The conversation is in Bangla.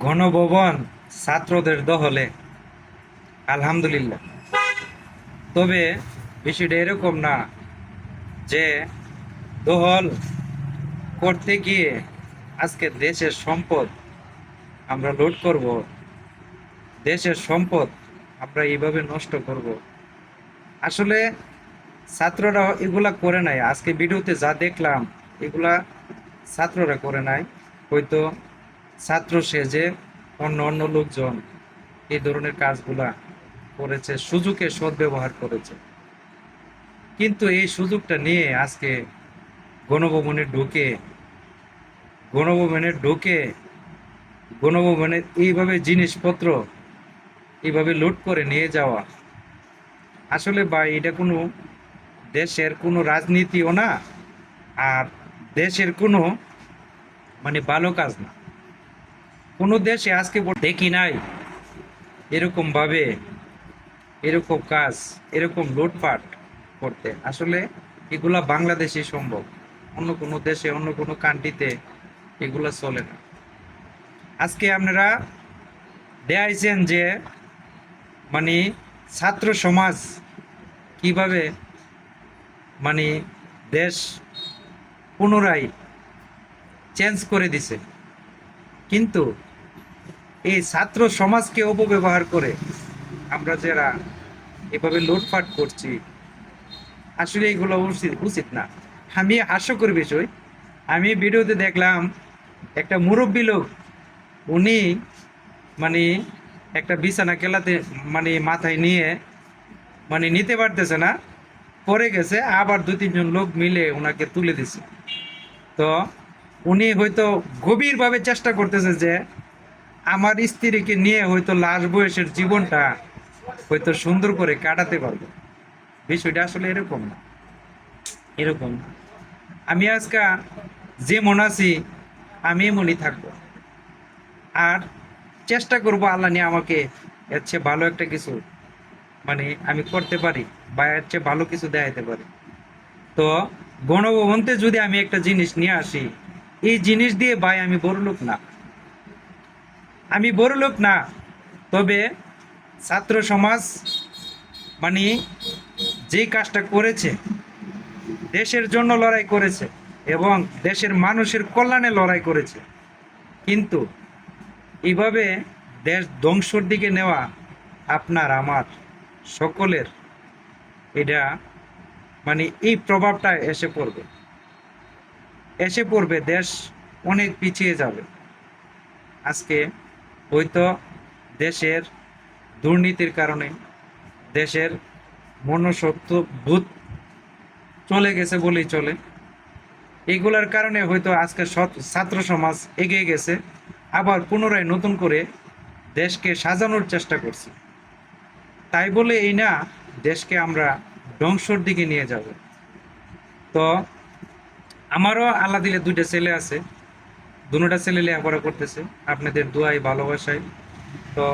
গণভবন ছাত্রদের দহলে আলহামদুলিল্লাহ। তবে বিষয়টা এরকম না যে দহল করতে গিয়ে আজকে দেশের সম্পদ আমরা লুট করব, দেশের সম্পদ আমরা এইভাবে নষ্ট করব। আসলে ছাত্ররা এগুলা করে নাই। আজকে ভিডিওতে যা দেখলাম, এগুলা ছাত্ররা করে নাই। হয়তো ছাত্র সেজে অন্য অন্য লোকজন এই ধরনের কাজগুলা করেছে সুযোগে সদ্ব্যবহার করেছে। কিন্তু এই সুযোগটা নিয়ে আজকে গণভবনে ঢুকে গণভবনে ঢুকে গণভবনের এইভাবে জিনিসপত্র এইভাবে লুট করে নিয়ে যাওয়া। আসলে বা এটা কোনো দেশের কোনো রাজনীতিও না, আর দেশের কোনো মানে ভালো কাজ না। কোনো দেশে আজকে দেখি নাই। এরকম ভাবে, এরকম কাজ, এরকম লুটপাট করতে। আসলে এগুলা বাংলাদেশে সম্ভব। অন্য কোনো দেশে, অন্য কোনো কান্ট্রিতে এগুলা চলে না। আজকে আপনারা দেখাইছেন যে মানে ছাত্র সমাজ কীভাবে মানে দেশ পুনরায় চেঞ্জ করে দিছে। কিন্তু এই ছাত্র সমাজকে অপব্যবহার করে আমরা যারা এভাবে লুটপাট করছি, আসলে এগুলো উচিত উচিত না। আমি হাস্যকর বিষয়। আমি ভিডিওতে দেখলাম একটা মুরব্বী লোক, উনি মানে একটা বিছানা কেলাতে মানে মাথায় নিয়ে মানে নিতে পারতেছে না। পরে গেছে, আবার দু তিনজন লোক মিলে ওনাকে তুলে দিছে। তো উনি হয়তো গভীরভাবে চেষ্টা করতেছে যে আমার স্ত্রীকে নিয়ে হয়তো লাশ বয়সের জীবনটা হয়তো সুন্দর করে কাটাতে পারব। বিষয়টা আসলে এরকম না। এরকম না। আমি আজকে যেমন আছি, আমি এমনই থাকব। আর চেষ্টা করব আল্লাহ নিয়ে আমাকে এর চেয়ে ভালো একটা কিছু মানে আমি করতে পারি বা এর চেয়ে ভালো কিছু দেখাইতে পারি। তো গণভবনতে যদি আমি একটা জিনিস নিয়ে আসি, এই জিনিস দিয়ে ভাই আমি বড় লোক না। আমি বড় লোক না, তবে ছাত্র সমাজ মানে যে কাজটা করেছে, দেশের জন্য লড়াই করেছে এবং দেশের মানুষের কল্যাণে লড়াই করেছে। কিন্তু এইভাবে দেশ ধ্বংসর দিকে নেওয়া আপনার, আমার সকলের এটা মানে এই প্রভাবটা এসে পড়বে। এসে পড়বে, দেশ অনেক পিছিয়ে যাবে। আজকে হয়তো দেশের দুর্নীতির কারণে দেশের মনসত্ব ভূত চলে গেছে বলেই চলে। এগুলার কারণে হয়তো আজকে ছাত্র সমাজ এগিয়ে গেছে, আবার পুনরায় নতুন করে দেশকে সাজানোর চেষ্টা করছে। তাই বলে এই না, দেশকে আমরা ধ্বংসর দিকে নিয়ে যাব। তো আমারও আল্লাহ দিলে দুইটা ছেলে আছে। দুটা ছেলে লেখাপড়া করতেছে। আপনাদের দোয়াই ভালোবাসায় তো